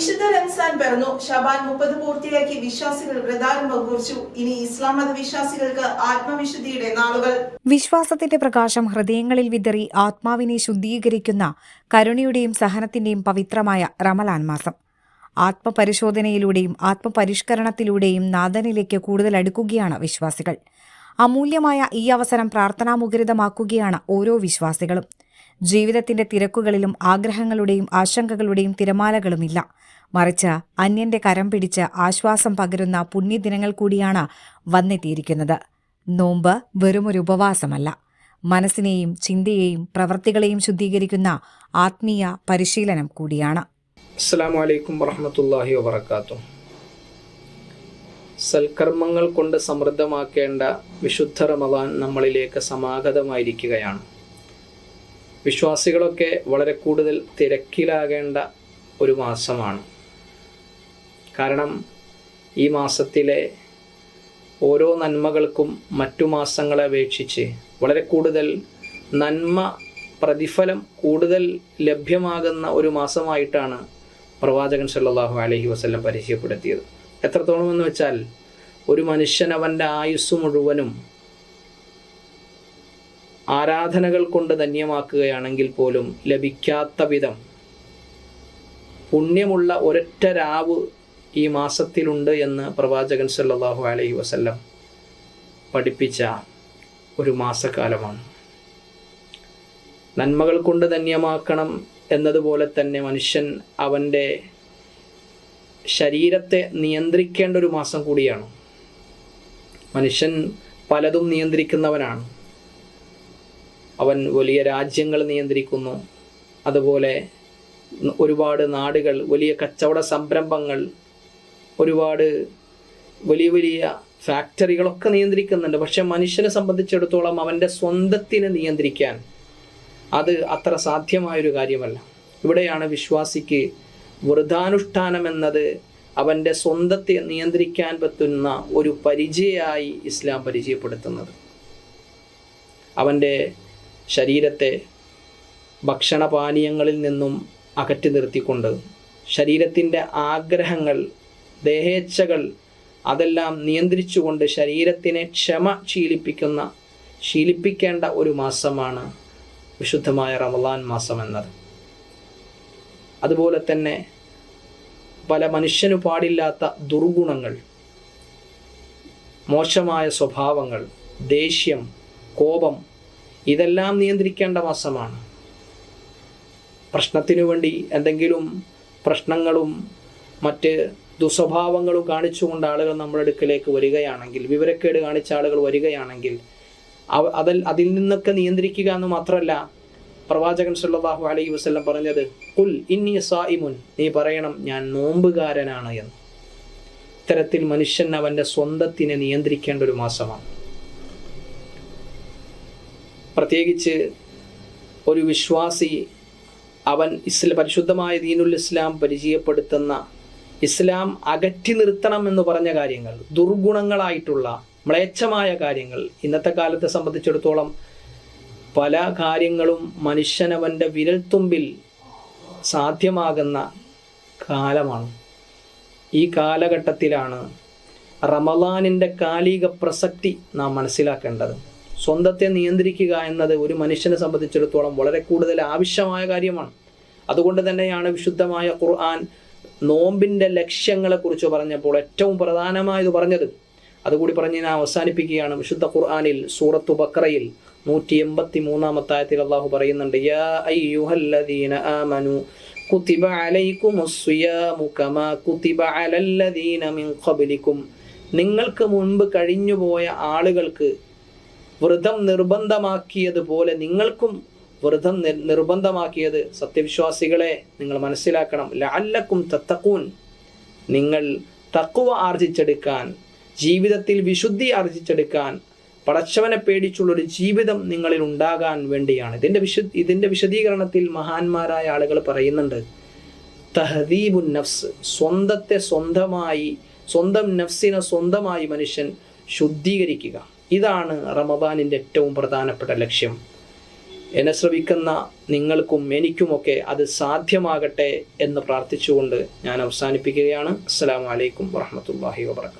വിശുദ്ധ റംസാൻ പിറന്നു. ഷബാൻ മുപ്പത് പൂർത്തിയാക്കി വിശ്വാസികൾ വ്രതാരം പങ്കുവച്ചു ഇനി ഇസ്ലാം മത വിശ്വാസികൾക്ക് ആത്മവിശുദ്ധിയുടെ നാളുകൾ. വിശ്വാസത്തിന്റെ പ്രകാശം ഹൃദയങ്ങളിൽ വിതറി ആത്മാവിനെ ശുദ്ധീകരിക്കുന്ന കരുണയുടെയും സഹനത്തിന്റെയും പവിത്രമായ റമലാൻ മാസം. ആത്മപരിശോധനയിലൂടെയും ആത്മപരിഷ്കരണത്തിലൂടെയും നാഥനിലേക്ക് കൂടുതൽ അടുക്കുകയാണ് വിശ്വാസികൾ. അമൂല്യമായ ഈ അവസരം പ്രാർത്ഥനാമുഖരിതമാക്കുകയാണ് ഓരോ വിശ്വാസികളും. ജീവിതത്തിന്റെ തിരക്കുകളിലും ആഗ്രഹങ്ങളുടെയും ആശങ്കകളുടെയും തിരമാലകളുമില്ല. മറിച്ച് അന്യന്റെ കരം പിടിച്ച് ആശ്വാസം പകരുന്ന പുണ്യദിനങ്ങൾ കൂടിയാണ് വന്നെത്തിയിരിക്കുന്നത്. നോമ്പ് വെറുമൊരു ഉപവാസമല്ല. മനസ്സിനെയും ചിന്തയെയും പ്രവൃത്തികളെയും ശുദ്ധീകരിക്കുന്ന ആത്മീയ പരിശീലനം കൂടിയാണ്. അസ്സാം വറഹമത്തല്ലാഹി വാത്തു സൽക്കർമ്മങ്ങൾ കൊണ്ട് സമൃദ്ധമാക്കേണ്ട വിശുദ്ധ റമദാൻ നമ്മളിലേക്ക് സമാഗതമായിരിക്കുകയാണ്. വിശ്വാസികളൊക്കെ വളരെ കൂടുതൽ തിരക്കിലാകേണ്ട ഒരു മാസമാണ്. കാരണം ഈ മാസത്തിലെ ഓരോ നന്മകൾക്കും മറ്റു മാസങ്ങളെ അപേക്ഷിച്ച് വളരെ കൂടുതൽ നന്മ പ്രതിഫലം കൂടുതൽ ലഭ്യമാകുന്ന ഒരു മാസമായിട്ടാണ് പ്രവാചകൻ സല്ലാഹു അലഹി വസല്ലം പരിചയപ്പെടുത്തിയത് എത്രത്തോളം എന്ന് വെച്ചാൽ ഒരു മനുഷ്യൻ അവന്റെ ആയുസ് മുഴുവനും ആരാധനകൾ കൊണ്ട് ധന്യമാക്കുകയാണെങ്കിൽ പോലും ലഭിക്കാത്ത വിധം പുണ്യമുള്ള ഒരൊറ്റ രാവ് ഈ മാസത്തിലുണ്ട് എന്ന് പ്രവാചകൻ സല്ലാഹു അലൈഹി വസല്ലം പഠിപ്പിച്ച ഒരു മാസക്കാലമാണ്. നന്മകൾ കൊണ്ട് ധന്യമാക്കണം എന്നതുപോലെ തന്നെ മനുഷ്യൻ അവന്റെ ശരീരത്തെ നിയന്ത്രിക്കേണ്ട ഒരു മാസം കൂടിയാണ്. മനുഷ്യൻ പലതും നിയന്ത്രിക്കുന്നവനാണ്. അവൻ വലിയ രാജ്യങ്ങൾ നിയന്ത്രിക്കുന്നു. അതുപോലെ ഒരുപാട് നാടുകൾ വലിയ കച്ചവട സംരംഭങ്ങൾ ഒരുപാട് വലിയ വലിയ ഫാക്ടറികളൊക്കെ നിയന്ത്രിക്കുന്നുണ്ട്. പക്ഷെ മനുഷ്യനെ സംബന്ധിച്ചിടത്തോളം അവന്റെ സ്വന്തത്തിനെ നിയന്ത്രിക്കാൻ അത് അത്ര സാധ്യമായൊരു കാര്യമല്ല. ഇവിടെയാണ് വിശ്വാസിക്ക് വൃതാനുഷ്ഠാനം എന്നത് അവന്റെ സ്വന്തത്തെ നിയന്ത്രിക്കാൻ പറ്റുന്ന ഒരു പരിചയമായി ഇസ്ലാം പരിചയപ്പെടുത്തുന്നത്. അവന്റെ ശരീരത്തെ ഭക്ഷണപാനീയങ്ങളിൽ നിന്നും അകറ്റി നിർത്തിക്കൊണ്ട് ശരീരത്തിന്റെ ആഗ്രഹങ്ങൾ ദേഹേച്ഛകൾ അതെല്ലാം നിയന്ത്രിച്ചുകൊണ്ട് ശരീരത്തിനെ ക്ഷമ ശീലിപ്പിക്കുന്ന ശീലിപ്പിക്കേണ്ട ഒരു മാസമാണ് വിശുദ്ധമായ റമദാൻ മാസം എന്നത് അതുപോലെ തന്നെ പല മനുഷ്യനു പാടില്ലാത്ത ദുർഗുണങ്ങൾ മോശമായ സ്വഭാവങ്ങൾ ദേഷ്യം കോപം ഇതെല്ലാം നിയന്ത്രിക്കേണ്ട മാസമാണ്. പ്രശ്നത്തിനു വേണ്ടി എന്തെങ്കിലും പ്രശ്നങ്ങളും മറ്റ് ദുസ്വഭാവങ്ങളും കാണിച്ചുകൊണ്ട് ആളുകൾ നമ്മുടെ അടുക്കലേക്ക് വരികയാണെങ്കിൽ വിവരക്കേട് കാണിച്ച ആളുകൾ വരികയാണെങ്കിൽ അതിൽ അതിൽ നിന്നൊക്കെ നിയന്ത്രിക്കുക എന്ന് മാത്രമല്ല പ്രവാചകൻ സല്ലാഹു അലൈഹി വസല്ലം പറഞ്ഞത് കുൽ ഇന്നി സായിമുൻ നീ പറയണം ഞാൻ നോമ്പുകാരനാണ് എന്ന്. ഇത്തരത്തിൽ മനുഷ്യൻ അവന്റെ സ്വന്തത്തിനെ നിയന്ത്രിക്കേണ്ട ഒരു മാസമാണ്. പ്രത്യേകിച്ച് ഒരു വിശ്വാസി അവൻ ഇസ്ല പരിശുദ്ധമായ ദീനുൽ ഇസ്ലാം പരിചയപ്പെടുത്തുന്ന ഇസ്ലാം അകറ്റി നിർത്തണം എന്ന് പറഞ്ഞ കാര്യങ്ങൾ ദുർഗുണങ്ങളായിട്ടുള്ള മ്ലേച്ഛമായ കാര്യങ്ങൾ ഇന്നത്തെ കാലത്തെ സംബന്ധിച്ചിടത്തോളം പല കാര്യങ്ങളും മനുഷ്യനവന്റെ വിരൽത്തുമ്പിൽ സാധ്യമാകുന്ന കാലമാണ്. ഈ കാലഘട്ടത്തിലാണ് റമലാനിന്റെ കാലിക പ്രസക്തി നാം മനസ്സിലാക്കേണ്ടത്. സ്വന്തത്തെ നിയന്ത്രിക്കുക എന്നത് ഒരു മനുഷ്യനെ സംബന്ധിച്ചിടത്തോളം വളരെ കൂടുതൽ ആവശ്യമായ കാര്യമാണ്. അതുകൊണ്ട് തന്നെയാണ് വിശുദ്ധമായ ഖുർആൻ നോമ്പിന്റെ ലക്ഷ്യങ്ങളെക്കുറിച്ച് പറഞ്ഞപ്പോൾ ഏറ്റവും പ്രധാനമായത് പറഞ്ഞത്. അതുകൂടി പറഞ്ഞ് ഞാൻ അവസാനിപ്പിക്കുകയാണ്. വിശുദ്ധ ഖുർആാനിൽ സൂറത്തു ബക്രയിൽ നൂറ്റി എൺപത്തി മൂന്നാമത്തെ ആയത്തിൽ അള്ളാഹു പറയുന്നുണ്ട് യാ അയ്യുഹല്ലദീന ആമനു കുതിബ അലൈക്കുമുസ്സിയാമു കമാ കുതിബ അലല്ലദീന മിൻ ഖബ്ലിക്കും നിങ്ങൾക്ക് മുൻപ് കഴിഞ്ഞുപോയ ആളുകൾക്ക് വ്രതം നിർബന്ധമാക്കിയതുപോലെ നിങ്ങൾക്കും വ്രതം നിർ- നിർബന്ധമാക്കിയത് സത്യവിശ്വാസികളെ നിങ്ങൾ മനസ്സിലാക്കണം. ലാല്ലക്കും തത്തക്കൂൻ നിങ്ങൾ തക്കുവ ആർജിച്ചെടുക്കാൻ ജീവിതത്തിൽ വിശുദ്ധി ആർജിച്ചെടുക്കാൻ പടച്ചവനെ പേടിച്ചുള്ളൊരു ജീവിതം നിങ്ങളിൽ ഉണ്ടാകാൻ വേണ്ടിയാണ്. ഇതിന്റെ വിശു ഇതിന്റെ വിശദീകരണത്തിൽ മഹാന്മാരായ ആളുകൾ പറയുന്നുണ്ട്. തഹദീബുൻ നഫ്സ്. സ്വന്തത്തെ സ്വന്തമായി സ്വന്തം നഫ്സിനെ സ്വന്തമായി മനുഷ്യൻ ശുദ്ധീകരിക്കുക. ഇതാണ് റമദാനിന്റെ ഏറ്റവും പ്രധാനപ്പെട്ട ലക്ഷ്യം. എന്നെ ശ്രവിക്കുന്ന നിങ്ങൾക്കും എനിക്കുമൊക്കെ അത് സാധ്യമാകട്ടെ എന്ന് പ്രാർത്ഥിച്ചുകൊണ്ട് ഞാൻ അവസാനിപ്പിക്കുകയാണ്. അസ്സാം വലൈക്കും വാഹമത്തല്ലാഹി വാബർക്കാത്തു